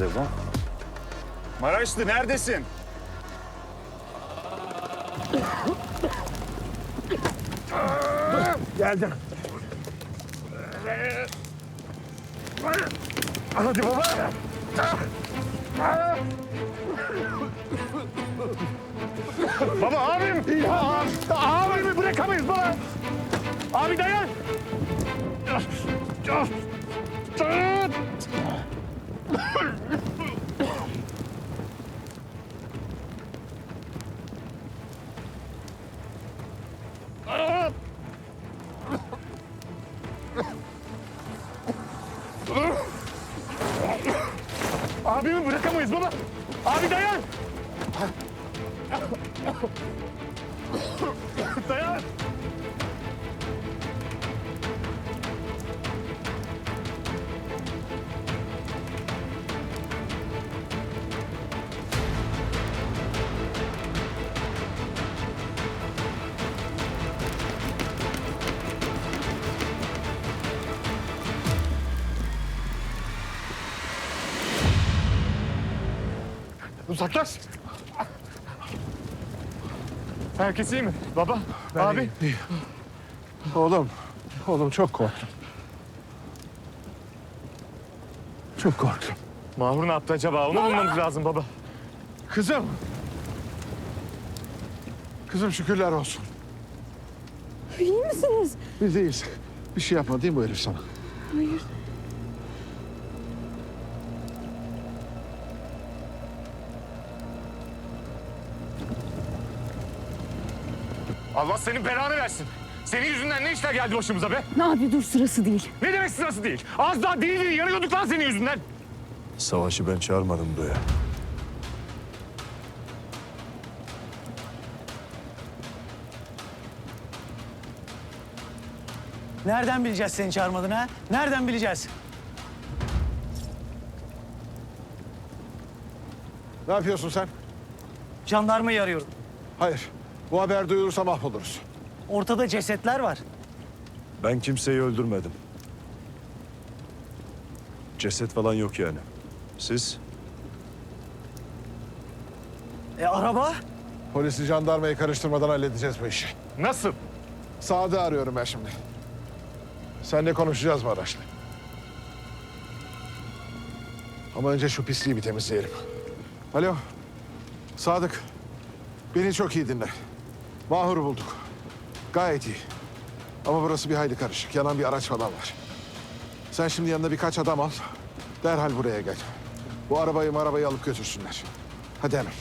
Nerede bu? Maraşlı neredesin? Geldim. Hadi baba. baba abim. Ya, abimi bırakamayız baba. Abi dayan. Abimi bırakamayız baba. Abi dayan. dayan. Uzaklaş. Herkes iyi mi? Baba, abi. Oğlum, oğlum çok korktum. Çok korktum. Mahur ne yaptı acaba? Onu bulmamız lazım baba. Kızım. Kızım şükürler olsun. İyi misiniz? Biz iyiyiz. Bir şey yapmadı değil mi bu herif sana? Hayır. Allah senin belanı versin. Senin yüzünden ne işler geldi başımıza be? Abi dur sırası değil. Ne demek sırası değil? Az daha değil değil yanıyorduk lan senin yüzünden. Savaşı ben çağırmadım buraya. Nereden bileceğiz seni çağırmadığını ha? Nereden bileceğiz? Ne yapıyorsun sen? Jandarmayı arıyorum. Hayır. Bu haber duyulursa mahvoluruz. Ortada cesetler var. Ben kimseyi öldürmedim. Ceset falan yok yani. Siz? E araba? Polisi jandarmayı karıştırmadan halledeceğiz bu işi. Nasıl? Saad'ı arıyorum ben şimdi. Seninle konuşacağız Maraşlı. Ama önce şu pisliği bir temizleyelim. Alo. Sadık. Beni çok iyi dinle. Mahur'u bulduk. Gayet iyi. Ama burası bir hayli karışık. Yanan bir araç falan var. Sen şimdi yanına birkaç adam al. Derhal buraya gel. Bu arabayı marabayı alıp götürsünler. Hadi hemen.